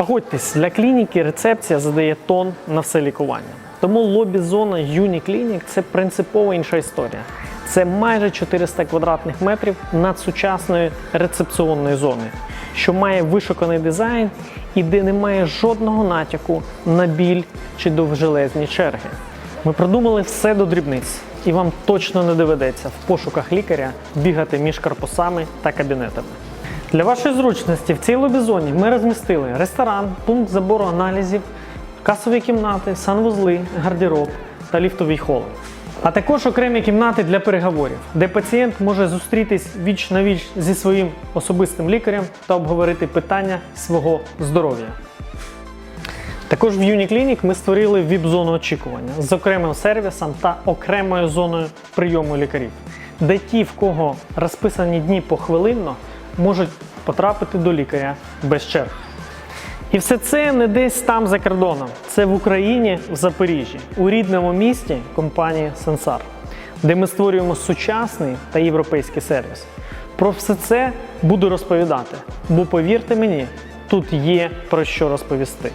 Погодьтесь, для клініки рецепція задає тон на все лікування. Тому лобі-зона Юніклінік це принципово інша історія. Це майже 400 квадратних метрів надсучасної рецепціонної зони, що має вишуканий дизайн і де немає жодного натяку на біль чи довжелезні черги. Ми продумали все до дрібниць, і вам точно не доведеться в пошуках лікаря бігати між корпусами та кабінетами. Для вашої зручності в цій лобізоні ми розмістили ресторан, пункт забору аналізів, касові кімнати, санвузли, гардероб та ліфтовий хол. А також окремі кімнати для переговорів, де пацієнт може зустрітись віч на віч зі своїм особистим лікарем та обговорити питання свого здоров'я. Також в Юніклінік ми створили віп-зону очікування з окремим сервісом та окремою зоною прийому лікарів, де ті, в кого розписані дні похвилинно, можуть потрапити до лікаря без черг. І все це не десь там за кордоном. Це в Україні, в Запоріжжі, у рідному місті компанії Сенсар, де ми створюємо сучасний та європейський сервіс. Про все це буду розповідати, бо повірте мені, тут є про що розповісти.